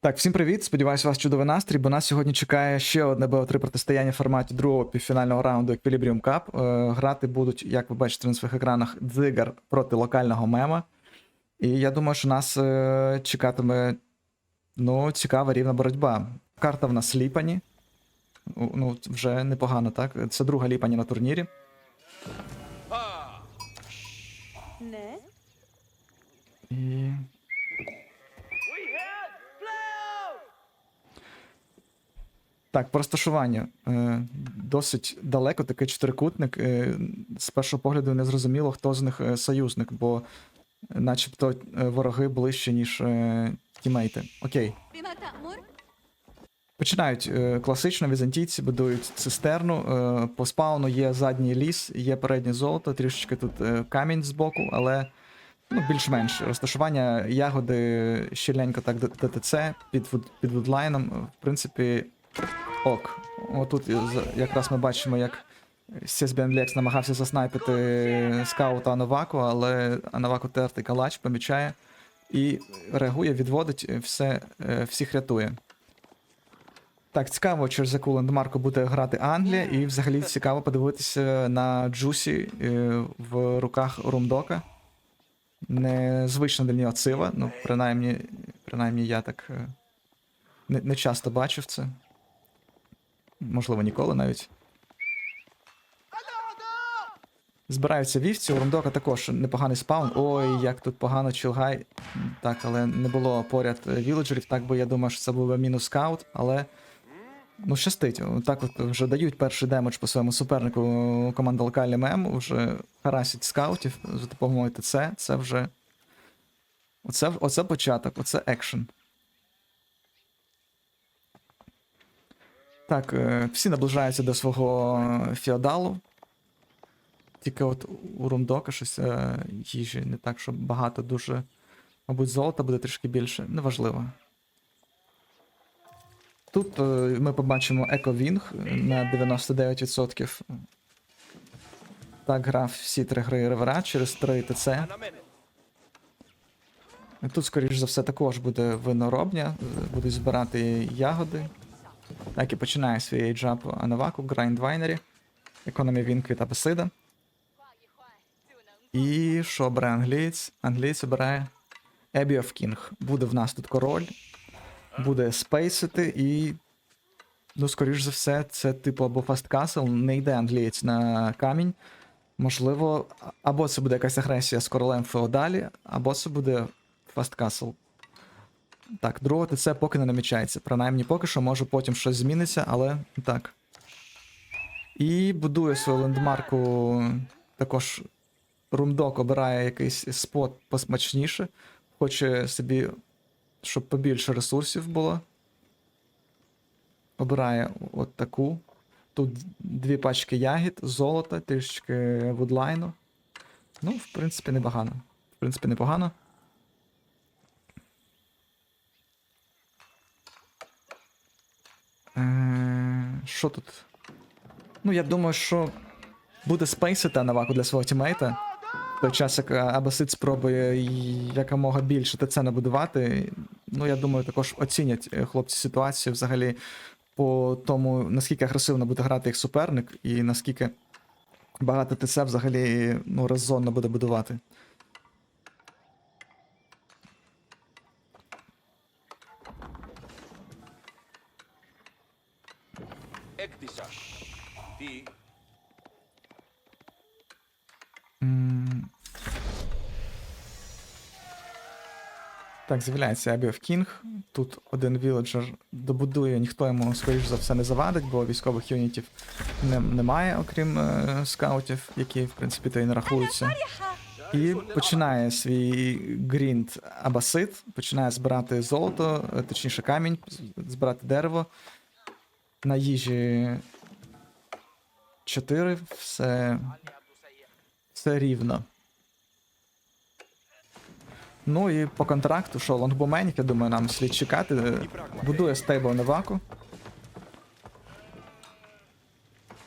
Так, всім привіт. Сподіваюся, у вас чудовий настрій, бо нас сьогодні чекає ще одне БО3 протистояння в форматі другого півфінального раунду Equilibrium Cup. Е, Грати будуть, як ви бачите на своїх екранах, дзигар проти локального мема. І я думаю, що нас е, чекатиме ну, цікава рівна боротьба. Карта в нас ліпані. Ну, Ну, вже непогано, так? Це друга ліпані на турнірі. 네. І... Так, по розташуванню. Е, досить далеко такий чотирикутник. Е, з першого погляду не зрозуміло, хто з них е, союзник, бо начебто вороги ближче, ніж тімейти. Окей. Починають класично, візантійці будують цистерну. По спауну є задній ліс, є переднє золото, трішечки тут камінь збоку, але ну, більш-менш розташування ягоди щільненько так ДТЦ під, під вудлайном. В принципі, ок. Отут якраз ми бачимо, як Lex намагався заснайпити скаута Анаваку, але Анаваку тертий калач помічає і реагує, відводить, е, все, е, всіх рятує. Так, цікаво, через яку лендмарку буде грати Англія, і взагалі цікаво подивитися на Джусі е, в руках Румдока. Незвично для нього цива, ну, принаймні, принаймні я так не, не часто бачив це. Можливо, ніколи навіть. Збираються вівці, у Румдока також непоганий спаун. Ой, як тут погано Чилгай. Так, але не було поряд е, віледжерів, так би я думав, що це був би мінус скаут, але. Ну, щастить. Так от вже дають перший демедж по своєму супернику команда локальний мем, вже харасять скаутів за допомогою ТЦ. Це вже. Оце, оце початок, оце екшен. Так, е, всі наближаються до свого феодалу. Тільки от у Румдока щось е, їжі не так, що багато, дуже. Мабуть, золота буде трішки більше. Неважливо. Тут е, ми побачимо Ековінг на 99%. Так грав всі три гри ревера через 3 ТЦ. Тут, скоріш за все, також буде виноробня, будуть збирати ягоди. Так і починає свій ейджап Анаваку, Грайнд Вайнері, економія Вінки та Бесида. І що обирає англієць? Англієць обирає Abbey of King. Буде в нас тут король, буде спейсити і. Ну, скоріш за все, це типу або Castle, не йде англієць на камінь. Можливо, або це буде якась агресія з королем Феодалі, або це буде Castle. Так, другого ТЦ поки не намічається. Принаймні поки що, може потім щось зміниться, але так. І будує свою лендмарку також Румдок обирає якийсь спот посмачніше. Хоче собі, щоб побільше ресурсів було. Обирає от таку. Тут дві пачки ягід, золота, трішечки вудлайну. Ну, в принципі, непогано. В принципі, непогано. Що тут? Ну, я думаю, що буде спейсити Наваку для свого тімейта. В той час, як е, Абасид спробує якомога більше ТЦ набудувати. Ну, я думаю, також оцінять е, хлопці ситуацію взагалі по тому, наскільки агресивно буде грати їх суперник, і наскільки багато ТЦ взагалі ну, резонно буде будувати. Так, з'являється Abbey of King. Тут один віледжер добудує, ніхто йому, скоріш за все, не завадить, бо військових юнітів не, немає, окрім е, скаутів, які, в принципі, то і не рахуються. І починає свій грінд Абасит, починає збирати золото, е, точніше камінь, збирати дерево. На їжі 4, все, все рівно. Ну і по контракту, що лонгбоменік, я думаю, нам слід чекати. Будує стейбл Неваку.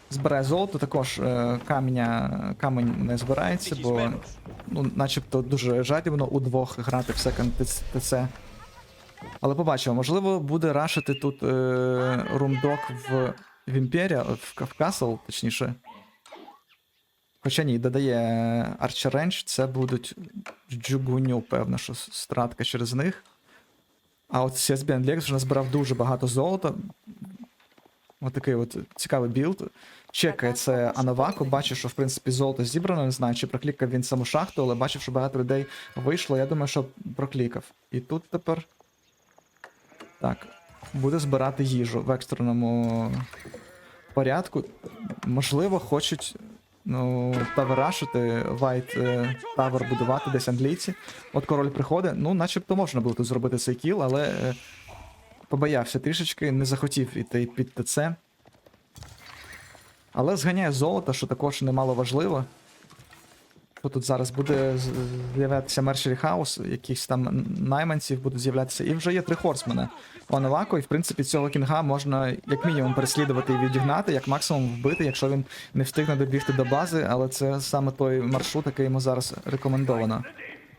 Збирає золото, також е, каменя, камень не збирається, бо ну, начебто дуже жадібно удвох грати в секонд ТЦ. Але побачимо, можливо, буде рашити тут е, румдок в, в Імперія, в, в Касл, точніше. Хоча ні, додає Archer Range, це будуть Джугуню, певно, що стратка через них. А от CSBN Lex вже назбирав дуже багато золота. Отакий от цікавий білд. Чекає це Анавако, бачив, що в принципі золото зібрано, не знаю, чи проклікав він саму шахту, але бачив, що багато людей вийшло. Я думаю, що проклікав. І тут тепер. Так, буде збирати їжу в екстреному порядку. Можливо, хочуть ну, таверашити, Вайт Тавер будувати десь англійці. От король приходить. Ну, начебто можна було тут зробити цей кіл, але е, побоявся трішечки, не захотів іти під ТЦ. Але зганяє золото, що також немало важливо. Що тут зараз буде з'являтися Мершері Хаус, якісь там найманців будуть з'являтися. І вже є три хорсмена у Анавако, і в принципі цього кінга можна як мінімум переслідувати і відігнати, як максимум вбити, якщо він не встигне добігти до бази, але це саме той маршрут, який йому зараз рекомендовано.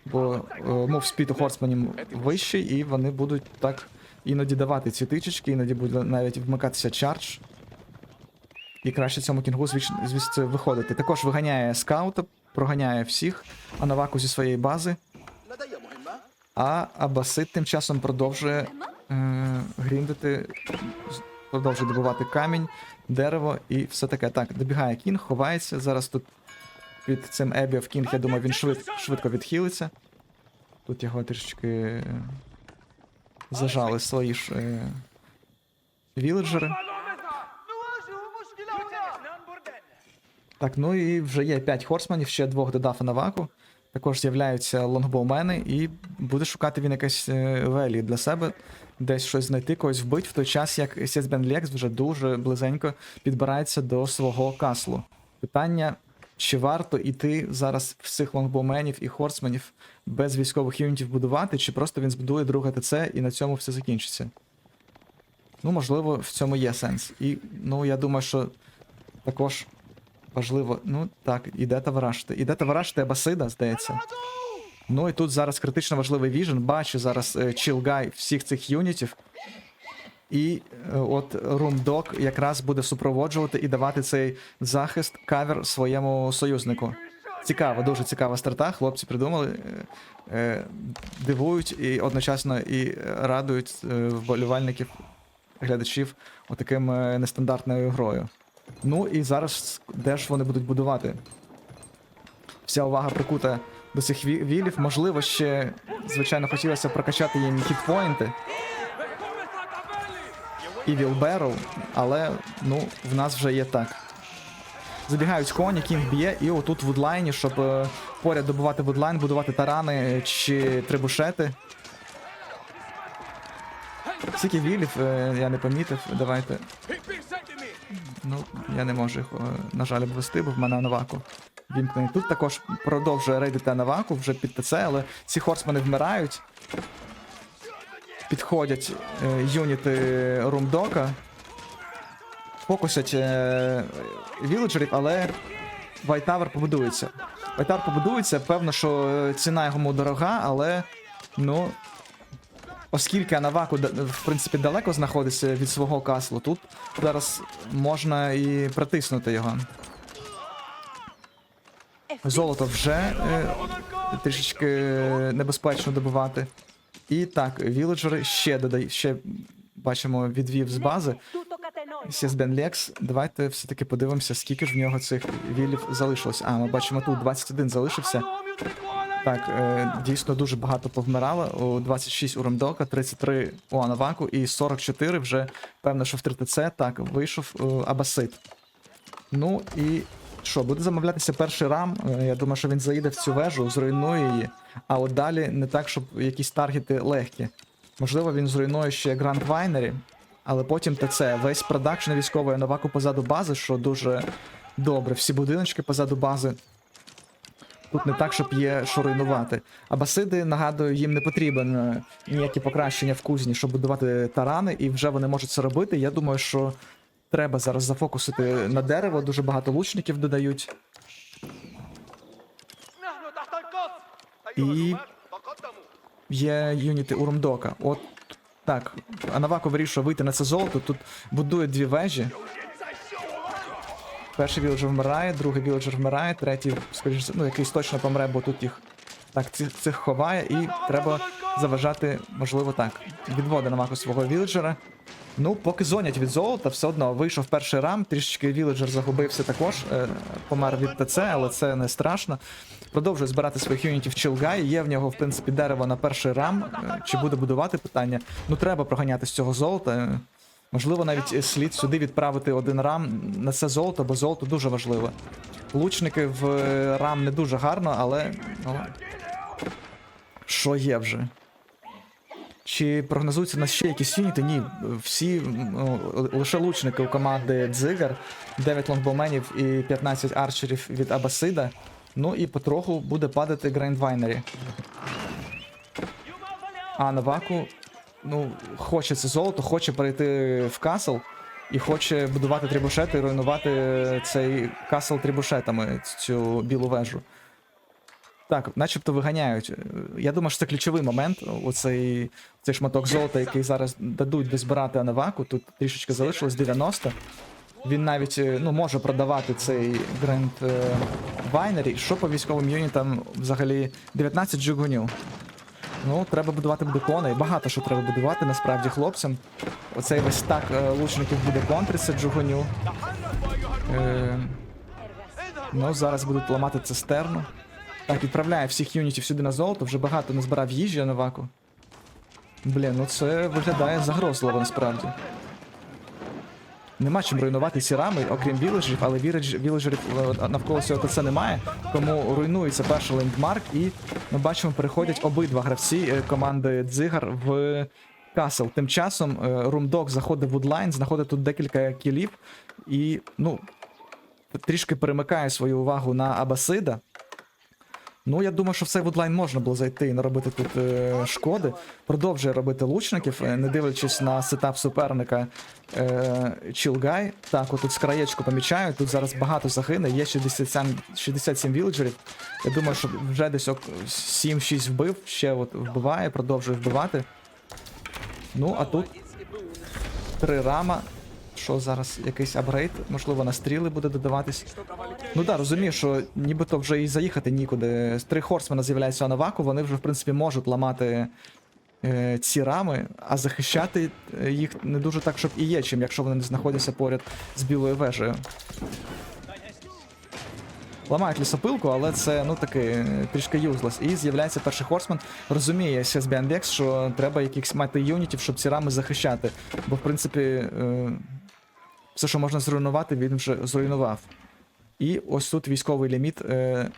Бо мов спід у хорсменів вищий, і вони будуть так іноді давати ці тичечки, іноді буде навіть вмикатися чардж. І краще цьому кінгу звісно, звідси виходити. Також виганяє скаута, проганяє всіх. Анаваку зі своєї бази. А Абасит тим часом продовжує е, гріндити, продовжує добувати камінь, дерево і все таке. Так, добігає кінг, ховається. Зараз тут під цим Ебіов Кінг, я думаю, він швид, швидко відхилиться. Тут його трішечки е, зажали свої ж е, віледжери. Так, ну і вже є 5 хорсманів, ще двох додав Наваку. Також з'являються лонгбоумени, і буде шукати він якесь е, велі для себе, десь щось знайти, когось вбить, в той час як Сєсбен Лекс вже дуже близенько підбирається до свого каслу. Питання, чи варто іти зараз всіх лонгбоуменів і хорсменів без військових юнітів будувати, чи просто він збудує друге ТЦ і на цьому все закінчиться. Ну, можливо, в цьому є сенс. І ну, я думаю, що також важливо. Ну так, іде таварашити. Іде таварашити Абасида, здається. Ну і тут зараз критично важливий віжен. Бачу зараз е, чилгай всіх цих юнітів. І е, от Румдок якраз буде супроводжувати і давати цей захист кавер своєму союзнику. Цікава, дуже цікава старта. Хлопці придумали, е, е, дивують і одночасно і радують е, вболівальників, глядачів отаким е, нестандартною грою. Ну і зараз де ж вони будуть будувати? Вся увага прикута до цих вілів. Можливо, ще, звичайно, хотілося прокачати їм хітпоінти і Вілберу, але ну, в нас вже є так. Забігають коні, кінг б'є, і отут вудлайні, щоб е, поряд добувати вудлайн, будувати тарани чи трибушети. Скільки вілів, е, я не помітив. Давайте. Ну, я не можу їх, е, на жаль, обвести, бо в мене Наваку вімкнений. Тут також продовжує рейдити Наваку вже під ТЦ, але ці хорсмени вмирають. Підходять е, юніти Румдока. Фокусять е, віледжерів, але Вайтавер побудується. Вайтавер побудується, певно, що е, ціна йому дорога, але ну. Оскільки Анаваку в принципі далеко знаходиться від свого каслу, тут зараз можна і притиснути його. Золото вже е, трішечки небезпечно добувати. І так, віледжери ще додають, ще бачимо, відвів з бази. Сєсбен Лекс. Давайте все-таки подивимося, скільки ж в нього цих вілів залишилось. А, ми бачимо тут 21 залишився. Так, е, дійсно дуже багато повмирало. У 26 у Ремдока, 33 у Анаваку і 44 вже, певно, що в 3 ТЦ. Так, вийшов е, Абасит. Ну і що, буде замовлятися перший рам. Е, Я думаю, що він заїде в цю вежу, зруйнує її. А от далі не так, щоб якісь таргети легкі. Можливо, він зруйнує ще Гранд Вайнері, але потім ТЦ. Весь продакшн військової Новаку позаду бази, що дуже добре. Всі будиночки позаду бази. Тут не так, щоб є що руйнувати. А Басиди, нагадую, їм не потрібен е, ніякі покращення в кузні, щоб будувати тарани, і вже вони можуть це робити. Я думаю, що треба зараз зафокусити на дерево. Дуже багато лучників додають. І є юніти Урумдока. От так. Анавако вирішує вийти на це золото. Тут будує дві вежі. Перший вілджер вмирає, другий вілджер вмирає, третій, скоріш, ну якийсь точно помре, бо тут їх так цих, цих ховає, і треба заважати, можливо, так. Відводить Навако свого вілджера. Ну, поки зонять від золота, все одно вийшов перший рам, трішечки віледжер загубився також, е, помер від ТЦ, але це не страшно. Продовжує збирати своїх юнітів Чилгай. Є в нього, в принципі, дерево на перший рам. Е, Чи буде будувати питання? Ну, треба проганяти з цього золота. Можливо, навіть е, слід сюди відправити один рам на це золото, бо золото дуже важливе. Лучники в е, рам не дуже гарно, але. Ну, що є вже? Чи прогнозуються на ще якісь юніти? Ні. Всі ну, лише лучники у команди Дзигар, 9 лонгбоуменів і 15 арчерів від Абасида. Ну і потроху буде падати Грайндвайнері. А Наваку, ну, хоче це золото, хоче перейти в касл і хоче будувати трибушети і руйнувати цей касл трибушетами, цю білу вежу. Так, начебто виганяють. Е, Я думаю, що це ключовий момент. Оцей цей шматок золота, який зараз дадуть дозбирати Анаваку. Тут трішечки залишилось 90. Він навіть е, ну, може продавати цей Гренд Вайнері. Що по військовим юнітам взагалі 19 джигунів. Ну, треба будувати бекони. Багато що треба будувати насправді хлопцям. Оцей весь стак е, лучників буде контриться джугуню. Е, ну, зараз будуть ламати цистерну. Так, відправляє всіх юнітів сюди на золото, вже багато не збирав їжі Новаку. Блін, ну це виглядає загрозливо насправді. Нема чим руйнувати ці рами, окрім віледжерів, але віледж- віледжерів е, навколо цього ТЦ немає. Тому руйнується перший лендмарк, і ми бачимо, переходять обидва гравці е, команди Дзигар в Касл. Тим часом е, Румдок заходить в Вудлайн, знаходить тут декілька кілів і, ну, трішки перемикає свою увагу на Абасида. Ну, я думаю, що в цей вудлайн можна було зайти і наробити тут е, шкоди. Продовжує робити лучників, е, не дивлячись на сетап суперника е, Чілгай. Так, отут з краєчку помічаю. Тут зараз багато загине, є 67, 67 віледжерів. Я думаю, що вже десь 7-6 вбив, ще от вбиває, продовжує вбивати. Ну, а тут три рама. Що зараз якийсь апгрейд, можливо, на стріли буде додаватись. Ну так, розумію, що нібито вже і заїхати нікуди. Три хорсмена з'являються на ваку, вони вже, в принципі, можуть ламати е, ці рами, а захищати е, їх не дуже так, щоб і є чим, якщо вони не знаходяться поряд з білою вежею. Ламають лісопилку, але це ну таки е, трішки юзлес. І з'являється перший хорсмен. Розуміє Сесбіан що треба якихось мати юнітів, щоб ці рами захищати. Бо, в принципі, е, все, що можна зруйнувати, він вже зруйнував. І ось тут військовий ліміт. Е,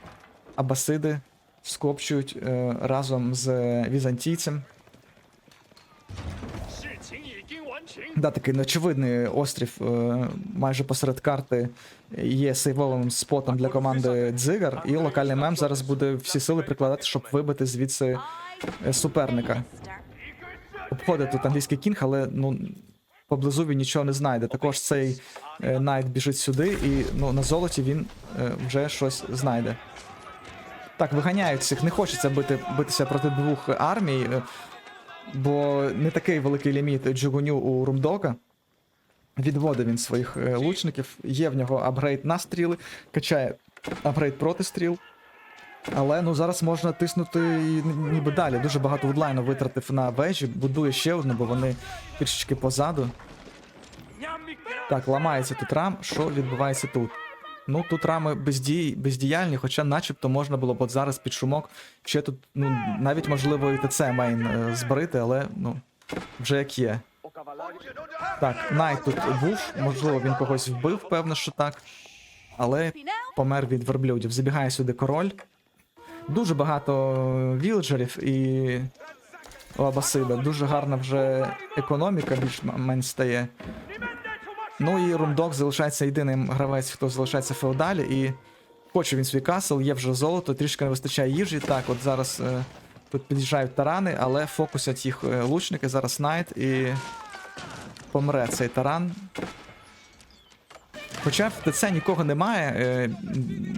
Абасиди скопчують е, разом з візантійцем. Да, такий неочевидний острів е, майже посеред карти є сейвовим спотом для команди Дзигар, і локальний мем зараз буде всі сили прикладати, щоб вибити звідси е, суперника. Обходить тут англійський кінг, але ну поблизу він нічого не знайде. Також цей е, Найт біжить сюди, і ну, на золоті він е, вже щось знайде. Так, виганяють всіх. Не хочеться бити, битися проти двох армій, е, бо не такий великий ліміт Джугуню у Румдока. Відводить він своїх лучників. Є в нього апгрейд на стріли, качає апгрейд проти стріл. Але ну зараз можна тиснути ніби далі. Дуже багато вудлайну витратив на вежі, будує ще одну, бо вони трішечки позаду. Так, ламається тут рам. Що відбувається тут? Ну, тут рами бездій, бездіяльні, хоча начебто можна було б от зараз під шумок ще тут, ну, навіть можливо і ТЦ мейн е, збрити, але ну, вже як є. Так, Найт тут був, можливо, він когось вбив, певно, що так. Але помер від верблюдів. Забігає сюди король. Дуже багато вілджерів і у Абасида. Дуже гарна вже економіка більш-менш стає. Ну і Румдок залишається єдиним гравець, хто залишається в феодалі, і хоче він свій касл, є вже золото, трішки не вистачає їжі. Так, от зараз е, тут під'їжджають тарани, але фокусять їх е, лучники, зараз Найт і помре цей таран. Хоча в ТЦ нікого немає, е,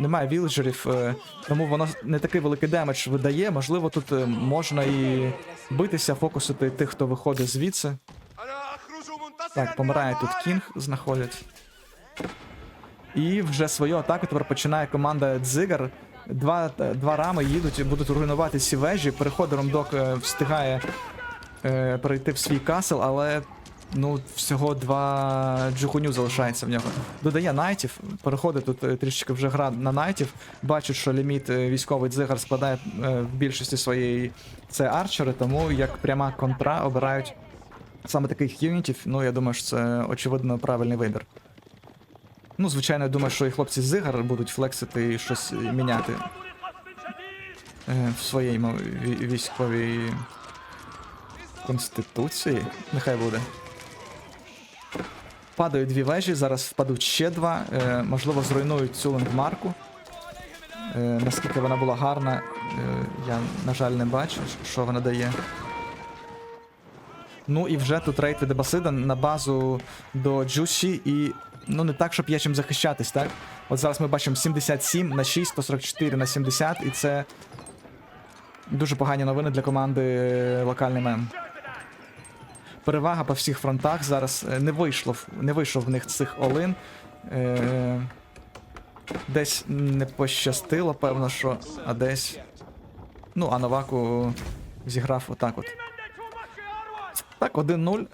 немає віледжерів, е, тому воно не такий великий демедж видає. Можливо, тут е, можна і битися, фокусити тих, хто виходить звідси. Так, помирає тут Кінг, знаходять. І вже свою атаку тепер починає команда Дзигар. Два, два рами їдуть і будуть руйнувати ці вежі. Переходить Ромдок е, встигає е, перейти в свій касл, але ну, всього два джухуню залишається в нього. Додає найтів, переходить тут е, трішечки вже гра на найтів. Бачить, що ліміт е, військовий дзигар складає е, в більшості своєї це арчери, тому як пряма контра обирають саме таких юнітів. Ну, я думаю, що це очевидно правильний вибір. Ну, звичайно, я думаю, що і хлопці Зигар будуть флексити і щось міняти в своїй військовій конституції. Нехай буде. Падають дві вежі, зараз впадуть ще два. Е, можливо, зруйнують цю лендмарку. Е, наскільки вона була гарна, е, я, на жаль, не бачу, що вона дає. Ну і вже тут рейд від Дебасида на базу до Джусі і. Ну, не так, щоб є чим захищатись, так? От зараз ми бачимо 77 на 6, 144 на 70, і це дуже погані новини для команди е, локальний мем. Перевага по всіх фронтах зараз е, не вийшло, не вийшов в них цих олин. Е, десь не пощастило, певно, що, а десь. Ну, а Новаку зіграв отак от. Так, 1-0.